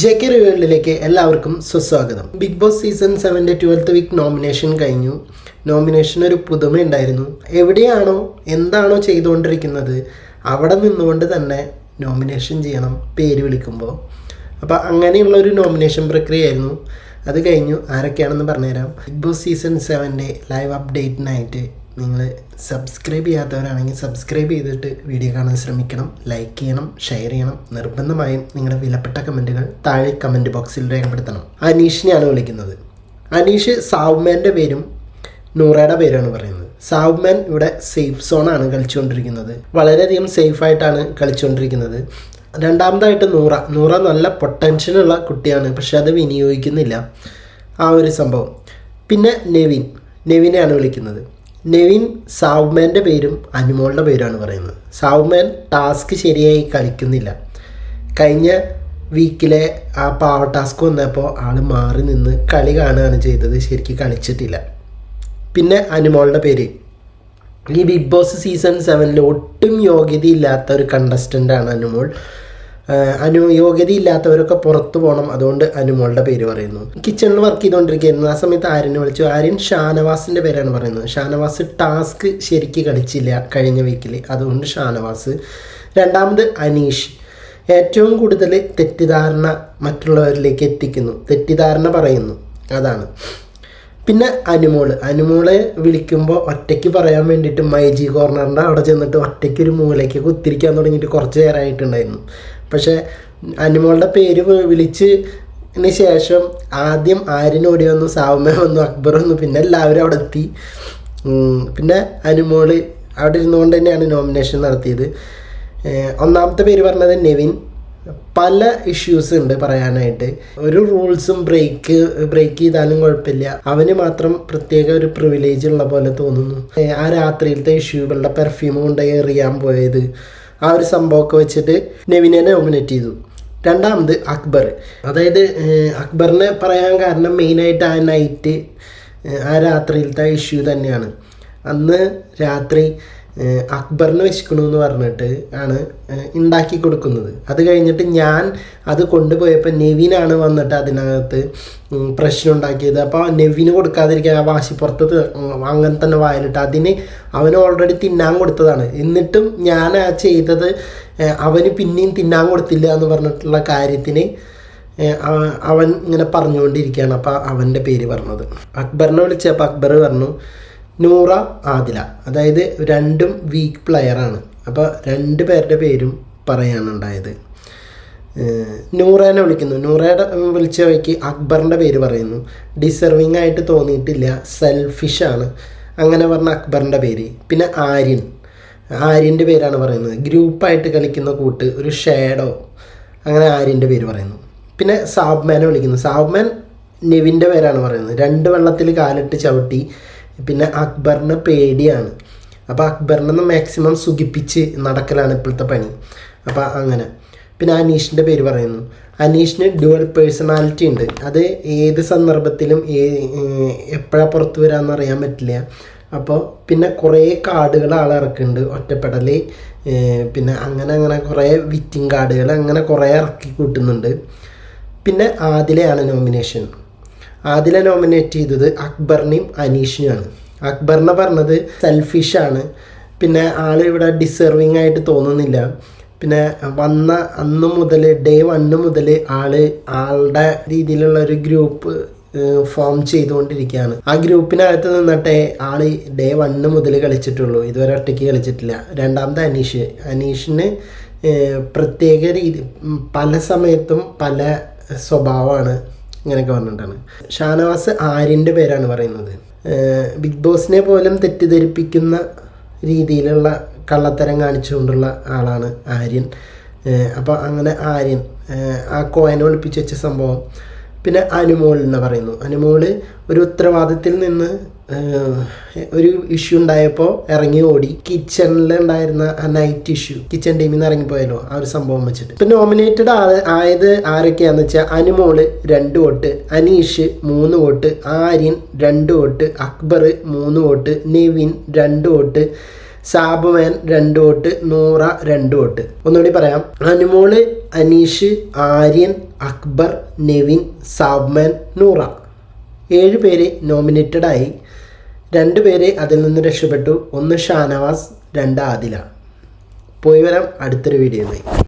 J K റിവേളിലേക്ക് എല്ലാവർക്കും സുസ്വാഗതം. ബിഗ് ബോസ് സീസൺ സെവന്റെ ട്വൽത്ത് വീക്ക് നോമിനേഷൻ കഴിഞ്ഞു. നോമിനേഷൻ ഒരു പുതുമ ഉണ്ടായിരുന്നു എവിടെയാണോ എന്താണോ ചെയ്തുകൊണ്ടിരിക്കുന്നത് അവിടെ നിന്നുകൊണ്ട് തന്നെ നോമിനേഷൻ ചെയ്യണം പേര് വിളിക്കുമ്പോൾ. അപ്പോൾ അങ്ങനെയുള്ള ഒരു നോമിനേഷൻ പ്രക്രിയയായിരുന്നു. അത് കഴിഞ്ഞു. ആരൊക്കെയാണെന്ന് പറഞ്ഞുതരാം. ബിഗ് ബോസ് സീസൺ സെവന്റെ ലൈവ് അപ്ഡേറ്റിനായിട്ട് നിങ്ങൾ സബ്സ്ക്രൈബ് ചെയ്യാത്തവരാണെങ്കിൽ സബ്സ്ക്രൈബ് ചെയ്തിട്ട് വീഡിയോ കാണാൻ ശ്രമിക്കണം ലൈക്ക് ചെയ്യണം ഷെയർ ചെയ്യണം. നിർബന്ധമായും നിങ്ങളുടെ വിലപ്പെട്ട കമന്റുകൾ താഴെ കമന്റ് ബോക്സിൽ രേഖപ്പെടുത്തണം. അനീഷിനെയാണ് വിളിക്കുന്നത്. അനീഷ് സാവുമാന്റെ പേരും നൂറയുടെ പേരാണ് പറയുന്നത്. സാവുമാൻ ഇവിടെ സേഫ് സോണാണ് കളിച്ചുകൊണ്ടിരിക്കുന്നത്. വളരെയധികം സേഫായിട്ടാണ് കളിച്ചുകൊണ്ടിരിക്കുന്നത്. രണ്ടാമതായിട്ട് നൂറ. നൂറ നല്ല പൊട്ടൻഷ്യലുള്ള കുട്ടിയാണ് പക്ഷെ അത് വിനിയോഗിക്കുന്നില്ല. ആ ഒരു സംഭവം. പിന്നെ നെവിൻ. നെവിനെയാണ് വിളിക്കുന്നത്. നെവിൻ സാവ്മാന്റെ പേരും അനുമോളുടെ പേരുമാണ് പറയുന്നത്. സാവ്മാൻ ടാസ്ക് ശരിയായി കളിക്കുന്നില്ല. കഴിഞ്ഞ വീക്കിലെ ആ പാവ ടാസ്ക് വന്നപ്പോൾ ആൾ മാറി നിന്ന് കളി കാണുകയാണ് ചെയ്തത്. ശരിക്കും കളിച്ചിട്ടില്ല. പിന്നെ അനുമോളുടെ പേര്. ഈ ബിഗ് ബോസ് സീസൺ സെവനിൽ ഒട്ടും യോഗ്യതയില്ലാത്ത ഒരു കണ്ടസ്റ്റന്റാണ് അനുമോൾ. അനു യോഗ്യതയില്ലാത്തവരൊക്കെ പുറത്തു പോകണം അതുകൊണ്ട് അനുമോളുടെ പേര് പറയുന്നു. കിച്ചണിൽ വർക്ക് ചെയ്തുകൊണ്ടിരിക്കുകയായിരുന്നു ആ സമയത്ത് ആര്യനെ വിളിച്ചു. ആര്യൻ ഷാനവാസിന്റെ പേരാണ് പറയുന്നത്. ഷാനവാസ് ടാസ്ക് ശരിക്ക് കളിച്ചില്ല കഴിഞ്ഞ വീക്കിൽ അതുകൊണ്ട് ഷാനവാസ്. രണ്ടാമത് അനീഷ്. ഏറ്റവും കൂടുതൽ തെറ്റിദ്ധാരണ മറ്റുള്ളവരിലേക്ക് എത്തിക്കുന്നു. തെറ്റിദ്ധാരണ പറയുന്നു. അതാണ്. പിന്നെ അനുമോൾ. അനുമോളെ വിളിക്കുമ്പോൾ ഒറ്റയ്ക്ക് പറയാൻ വേണ്ടിയിട്ട് മൈജി കോർണറിന്റെ അവിടെ ചെന്നിട്ട് ഒറ്റയ്ക്ക് ഒരു മൂലയ്ക്ക് കുത്തിരിക്കാൻ തുടങ്ങിയിട്ട് കുറച്ച് നേരമായിട്ടുണ്ടായിരുന്നു പക്ഷേ അനുമോളുടെ പേര് വിളിച്ച് ശേഷം ആദ്യം ആര്യൻ ഓടി വന്നു സാവുമ വന്നു അക്ബർ വന്നു പിന്നെ എല്ലാവരും അവിടെ എത്തി. പിന്നെ അനുമോൾ അവിടെ ഇരുന്നുകൊണ്ട് തന്നെയാണ് നോമിനേഷൻ നടത്തിയത്. ഒന്നാമത്തെ പേര് പറഞ്ഞത് നെവിൻ. പല ഇഷ്യൂസ് ഉണ്ട് പറയാനായിട്ട്. ഒരു റൂൾസും ബ്രേക്ക് ബ്രേക്ക് ചെയ്താലും കുഴപ്പമില്ല. അവന് മാത്രം പ്രത്യേക ഒരു പ്രിവിലേജ് ഉള്ള പോലെ തോന്നുന്നു. ആ രാത്രിയിലത്തെ ഇഷ്യൂ ഇവളുടെ പെർഫ്യൂം കൊണ്ട് എറിയാൻ പോയത്. ആ ഒരു സംഭവമൊക്കെ വെച്ചിട്ട് നെവിനെ നോമിനേറ്റ് ചെയ്തു. രണ്ടാമത് അക്ബർ. അതായത് അക്ബറിനെ പറയാൻ കാരണം മെയിനായിട്ട് ആ നൈറ്റ് ആ രാത്രിയിലത്തെ ഇഷ്യൂ തന്നെയാണ്. അന്ന് രാത്രി അക്ബറിന് വെച്ചിക്കണു എന്ന് പറഞ്ഞിട്ട് ആണ് ഉണ്ടാക്കി കൊടുക്കുന്നത്. അത് കഴിഞ്ഞിട്ട് ഞാൻ അത് കൊണ്ടുപോയപ്പോൾ നെവിനാണ് വന്നിട്ട് അതിനകത്ത് പ്രശ്നം ഉണ്ടാക്കിയത്. അപ്പോൾ നെവിന് കൊടുക്കാതിരിക്കാൻ ആ വാശിപ്പുറത്ത് അങ്ങനെ തന്നെ വായിലിട്ട് അതിന് അവൻ ഓൾറെഡി തിന്നാൻ കൊടുത്തതാണ്. എന്നിട്ടും ഞാൻ ആ ചെയ്തത് അവന് പിന്നെയും തിന്നാൻ കൊടുത്തില്ല എന്ന് പറഞ്ഞിട്ടുള്ള കാര്യത്തിന് അവൻ ഇങ്ങനെ പറഞ്ഞുകൊണ്ടിരിക്കുകയാണ്. അപ്പോൾ അവന്റെ പേര് പറഞ്ഞത്. അക്ബറിനെ വിളിച്ചപ്പോൾ അക്ബർ പറഞ്ഞു നൂറ ആദില. അതായത് രണ്ടും വീക്ക് പ്ലെയറാണ് അപ്പോൾ രണ്ട് പേരുടെ പേരും പറയാനുണ്ടായത് നൂറേനെ വിളിക്കുന്നു. നൂറയുടെ വിളിച്ച വഴിക്ക് അക്ബറിന്റെ പേര് പറയുന്നു. ഡിസർവിങ് ആയിട്ട് തോന്നിയിട്ടില്ല. സെൽഫിഷാണ് അങ്ങനെ പറഞ്ഞ അക്ബറിന്റെ പേര്. പിന്നെ ആര്യൻ. ആര്യന്റെ പേരാണ് പറയുന്നത്. ഗ്രൂപ്പായിട്ട് കളിക്കുന്ന കൂട്ട് ഒരു ഷേഡോ അങ്ങനെ ആര്യന്റെ പേര് പറയുന്നു. പിന്നെ സാബ്മാനെ വിളിക്കുന്നു. സാബ്മാൻ നെവിന്റെ പേരാണ് പറയുന്നത്. രണ്ട് വെള്ളത്തിൽ കാലിട്ട് ചവിട്ടി പിന്നെ അക്ബറിന് പേടിയാണ്. അപ്പോൾ അക്ബറിനെ മാക്സിമം സുഖിപ്പിച്ച് നടക്കലാണ് ഇപ്പോഴത്തെ പണി. അപ്പോൾ അങ്ങനെ. പിന്നെ അനീഷിന്റെ പേര് പറയുന്നു. അനീഷിന് ഡുവൽ പേഴ്സണാലിറ്റി ഉണ്ട്. അത് ഏത് സന്ദർഭത്തിലും ഏ എപ്പോഴാണ് പുറത്ത് വരാമെന്ന് അറിയാൻ പറ്റില്ല. അപ്പോൾ പിന്നെ കുറേ കാർഡുകൾ ആൾ ഇറക്കുന്നുണ്ട്. ഒറ്റപ്പെടൽ പിന്നെ അങ്ങനെ അങ്ങനെ കുറേ വിറ്റിംഗ് കാർഡുകൾ അങ്ങനെ കുറേ ഇറക്കി കൂട്ടുന്നുണ്ട്. പിന്നെ ആദിലയാണ് നോമിനേഷൻ ആദില നോമിനേറ്റ് ചെയ്തത് അക്ബറിനെയും അനീഷിനെയാണ്. അക്ബറിനെ പറഞ്ഞത് സെൽഫിഷാണ് പിന്നെ ആൾ ഇവിടെ ഡിസേർവിങ് ആയിട്ട് തോന്നുന്നില്ല. പിന്നെ വന്ന അന്ന് മുതൽ ഡേ വണ്ണ് മുതൽ ആൾ ആളുടെ രീതിയിലുള്ള ഒരു ഗ്രൂപ്പ് ഫോം ചെയ്തുകൊണ്ടിരിക്കുകയാണ്. ആ ഗ്രൂപ്പിനകത്ത് നിന്നിട്ടേ ആൾ ഡേ വണ്ണ് മുതൽ കളിച്ചിട്ടുള്ളൂ. ഇതുവരെ ഒറ്റയ്ക്ക് കളിച്ചിട്ടില്ല. രണ്ടാമത്തെ അനീഷ്. അനീഷിന് പ്രത്യേക രീതി പല സമയത്തും പല സ്വഭാവമാണ്. ഇങ്ങനെയൊക്കെ പറഞ്ഞിട്ടാണ്. ഷാനവാസ് ആര്യന്റെ പേരാണ് പറയുന്നത്. ബിഗ് ബോസിനെ പോലും തെറ്റിദ്ധരിപ്പിക്കുന്ന രീതിയിലുള്ള കള്ളത്തരം കാണിച്ചുകൊണ്ടുള്ള ആളാണ് ആര്യൻ. അപ്പോൾ അങ്ങനെ ആര്യൻ ആ കോയനെ ഒളിപ്പിച്ച് വെച്ച സംഭവം. പിന്നെ അനുമോൾ എന്ന് പറയുന്നു. അനുമോൾ ഒരു ഉത്തരവാദിത്തത്തിൽ നിന്ന് ഒരു ഇഷ്യൂ ഉണ്ടായപ്പോൾ ഇറങ്ങി ഓടി. കിച്ചണിൽ ഉണ്ടായിരുന്ന ആ നൈറ്റ് ഇഷ്യൂ കിച്ചൺ ടീമിൽ നിന്ന് ഇറങ്ങിപ്പോയല്ലോ ആ ഒരു സംഭവം വെച്ചിട്ട്. ഇപ്പം നോമിനേറ്റഡ് ആയത് ആരൊക്കെയാന്ന് വെച്ചാൽ അനുമോൾ രണ്ട് വോട്ട് അനീഷ് മൂന്ന് വോട്ട് ആര്യൻ രണ്ട് വോട്ട് അക്ബർ മൂന്ന് വോട്ട് നെവിൻ രണ്ട് വോട്ട് സാബുമേൻ രണ്ട് വോട്ട് നൂറ രണ്ട് വോട്ട്. ഒന്നുകൂടി പറയാം. അനുമോൾ അനീഷ് ആര്യൻ അക്ബർ നെവിൻ സാബ്മാൻ നൂറ. ഏഴ് പേര് നോമിനേറ്റഡ് ആയി. രണ്ട് പേര് അതിൽ നിന്ന് രക്ഷപ്പെട്ടു. ഒന്ന് ഷാനവാസ് രണ്ട് ആദില. പോയി വരാം അടുത്തൊരു വീഡിയോയുമായി.